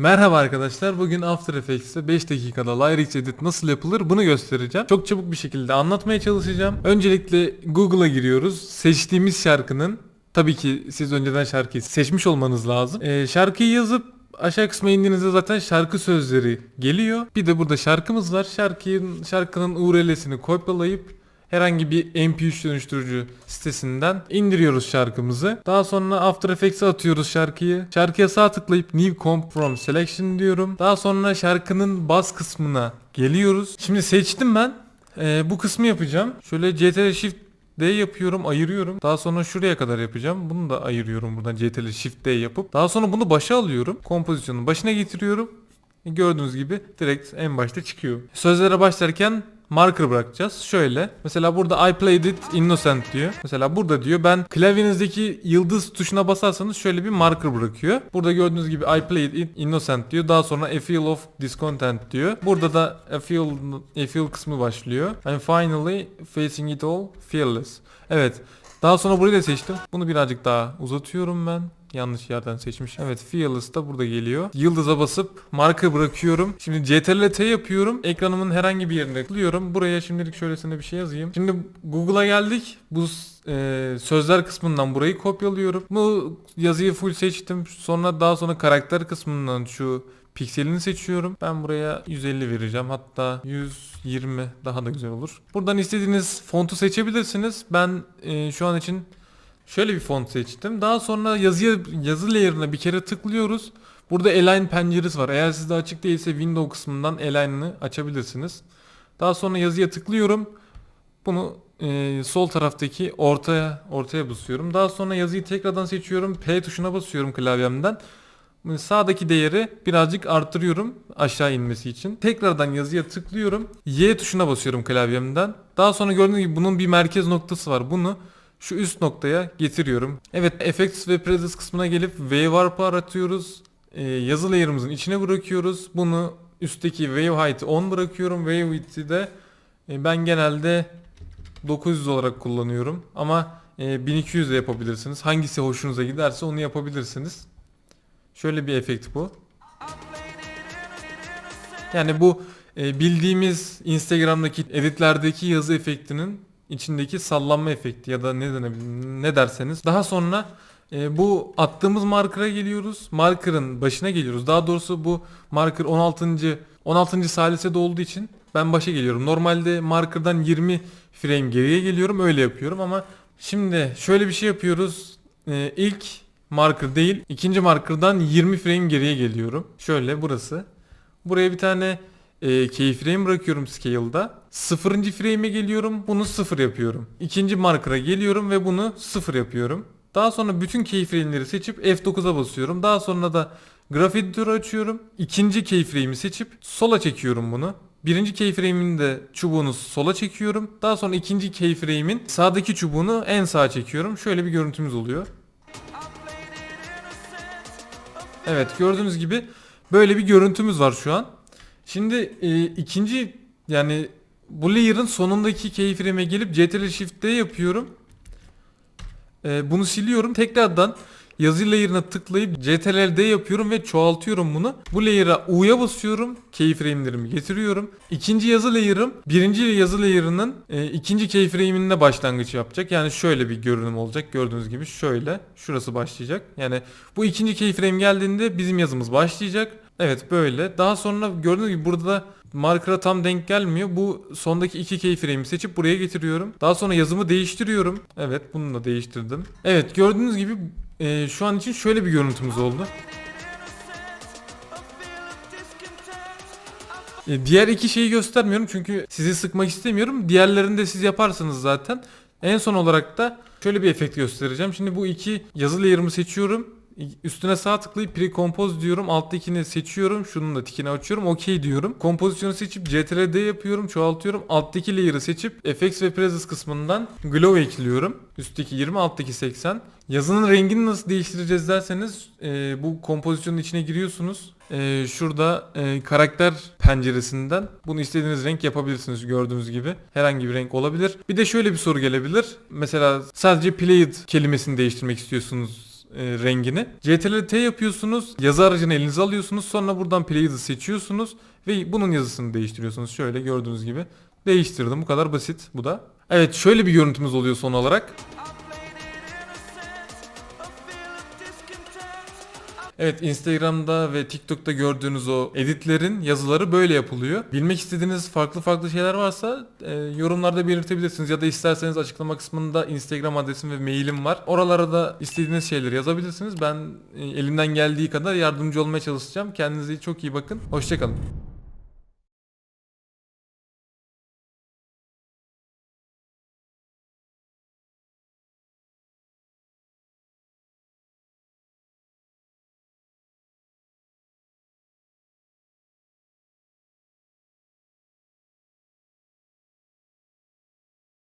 Merhaba arkadaşlar. Bugün After Effects'te 5 dakikada Lyrics Edit nasıl yapılır bunu göstereceğim. Çok çabuk bir şekilde anlatmaya çalışacağım. Öncelikle Google'a giriyoruz. Seçtiğimiz şarkının Tabii ki siz önceden şarkıyı seçmiş olmanız lazım. Ee, şarkıyı yazıp aşağı kısma indiğinizde zaten şarkı sözleri geliyor. Bir de burada şarkımız var. Şarkının şarkının URL'sini kopyalayıp herhangi bir MP3 dönüştürücü sitesinden indiriyoruz şarkımızı. Daha sonra After Effects'e atıyoruz şarkıyı. Şarkıya sağ tıklayıp New Comp From Selection diyorum. Daha sonra şarkının bas kısmına geliyoruz. Şimdi seçtim ben. Ee, bu kısmı yapacağım. Şöyle CTRL Shift D yapıyorum, ayırıyorum. Daha sonra şuraya kadar yapacağım. Bunu da ayırıyorum buradan CTRL Shift D yapıp. Daha sonra bunu başa alıyorum. Kompozisyonun başına getiriyorum. Gördüğünüz gibi direkt en başta çıkıyor. Sözlere başlarken marker bırakacağız. Şöyle. Mesela burada I played it innocent diyor. Mesela burada diyor ben klavyenizdeki yıldız tuşuna basarsanız şöyle bir marker bırakıyor. Burada gördüğünüz gibi I played it innocent diyor. Daha sonra a feel of discontent diyor. Burada da a feel, a feel kısmı başlıyor. I'm finally facing it all fearless. Evet. Daha sonra burayı da seçtim. Bunu birazcık daha uzatıyorum ben. Yanlış yerden seçmişim. Evet Fearless da burada geliyor. Yıldıza basıp marka bırakıyorum. Şimdi CTRL T yapıyorum. Ekranımın herhangi bir yerine tıklıyorum. Buraya şimdilik şöylesine bir şey yazayım. Şimdi Google'a geldik. Bu e, sözler kısmından burayı kopyalıyorum. Bu yazıyı full seçtim. Sonra daha sonra karakter kısmından şu pikselini seçiyorum. Ben buraya 150 vereceğim. Hatta 120 daha da güzel olur. Buradan istediğiniz fontu seçebilirsiniz. Ben e, şu an için Şöyle bir font seçtim. Daha sonra yazıya, yazı layer'ına bir kere tıklıyoruz. Burada Align penceresi var. Eğer sizde açık değilse Window kısmından Align'ı açabilirsiniz. Daha sonra yazıya tıklıyorum. Bunu e, sol taraftaki ortaya ortaya basıyorum. Daha sonra yazıyı tekrardan seçiyorum. P tuşuna basıyorum klavyemden. Sağdaki değeri birazcık arttırıyorum aşağı inmesi için. Tekrardan yazıya tıklıyorum. Y tuşuna basıyorum klavyemden. Daha sonra gördüğünüz gibi bunun bir merkez noktası var. Bunu şu üst noktaya getiriyorum. Evet Effects ve Presets kısmına gelip Wavewarp'ı aratıyoruz. Ee, yazı layer'ımızın içine bırakıyoruz. Bunu üstteki Wave Height'ı 10 bırakıyorum. Wave Width'i de e, ben genelde 900 olarak kullanıyorum. Ama e, 1200 de yapabilirsiniz. Hangisi hoşunuza giderse onu yapabilirsiniz. Şöyle bir efekt bu. Yani bu e, bildiğimiz Instagram'daki editlerdeki yazı efektinin içindeki sallanma efekti ya da ne denebilir ne derseniz. Daha sonra e, bu attığımız marker'a geliyoruz. Marker'ın başına geliyoruz. Daha doğrusu bu marker 16. 16. salisede olduğu için ben başa geliyorum. Normalde marker'dan 20 frame geriye geliyorum. Öyle yapıyorum ama şimdi şöyle bir şey yapıyoruz. E, ilk marker değil, ikinci marker'dan 20 frame geriye geliyorum. Şöyle burası. Buraya bir tane e, keyframe bırakıyorum scale'da. Sıfırıncı frame'e geliyorum. Bunu sıfır yapıyorum. İkinci marker'a geliyorum ve bunu sıfır yapıyorum. Daha sonra bütün keyframe'leri seçip F9'a basıyorum. Daha sonra da graf editörü açıyorum. İkinci keyframe'i seçip sola çekiyorum bunu. Birinci keyframe'in de çubuğunu sola çekiyorum. Daha sonra ikinci keyframe'in sağdaki çubuğunu en sağa çekiyorum. Şöyle bir görüntümüz oluyor. Evet gördüğünüz gibi böyle bir görüntümüz var şu an. Şimdi e, ikinci yani bu layer'ın sonundaki keyframe'e gelip CTRL Shift yapıyorum. E, bunu siliyorum. Tekrardan yazı layer'ına tıklayıp CTRL D yapıyorum ve çoğaltıyorum bunu. Bu layer'a U'ya basıyorum. Keyframe'lerimi getiriyorum. İkinci yazı layer'ım birinci yazı layer'ının e, ikinci keyframe'inde başlangıç yapacak. Yani şöyle bir görünüm olacak. Gördüğünüz gibi şöyle. Şurası başlayacak. Yani bu ikinci keyframe geldiğinde bizim yazımız başlayacak. Evet böyle. Daha sonra gördüğünüz gibi burada da marker'a tam denk gelmiyor. Bu sondaki iki keyframe'i seçip buraya getiriyorum. Daha sonra yazımı değiştiriyorum. Evet bunu da değiştirdim. Evet gördüğünüz gibi e, şu an için şöyle bir görüntümüz oldu. E, diğer iki şeyi göstermiyorum çünkü sizi sıkmak istemiyorum. Diğerlerini de siz yaparsınız zaten. En son olarak da şöyle bir efekt göstereceğim. Şimdi bu iki yazı layer'ımı seçiyorum. Üstüne sağ tıklayıp pre-compose diyorum. Alttakini seçiyorum. Şunun da tikini açıyorum. OK diyorum. Kompozisyonu seçip CTRL D yapıyorum. Çoğaltıyorum. Alttaki layer'ı seçip FX ve Presets kısmından Glow ekliyorum. Üstteki 20, alttaki 80. Yazının rengini nasıl değiştireceğiz derseniz e, bu kompozisyonun içine giriyorsunuz. E, şurada e, karakter penceresinden bunu istediğiniz renk yapabilirsiniz gördüğünüz gibi. Herhangi bir renk olabilir. Bir de şöyle bir soru gelebilir. Mesela sadece played kelimesini değiştirmek istiyorsunuz e, rengini. CTRL T yapıyorsunuz. Yazı aracını elinize alıyorsunuz. Sonra buradan Played'ı seçiyorsunuz. Ve bunun yazısını değiştiriyorsunuz. Şöyle gördüğünüz gibi. Değiştirdim. Bu kadar basit bu da. Evet şöyle bir görüntümüz oluyor son olarak. Evet Instagram'da ve TikTok'ta gördüğünüz o editlerin yazıları böyle yapılıyor. Bilmek istediğiniz farklı farklı şeyler varsa e, yorumlarda belirtebilirsiniz ya da isterseniz açıklama kısmında Instagram adresim ve mailim var. Oralara da istediğiniz şeyleri yazabilirsiniz. Ben e, elimden geldiği kadar yardımcı olmaya çalışacağım. Kendinize çok iyi bakın. Hoşçakalın.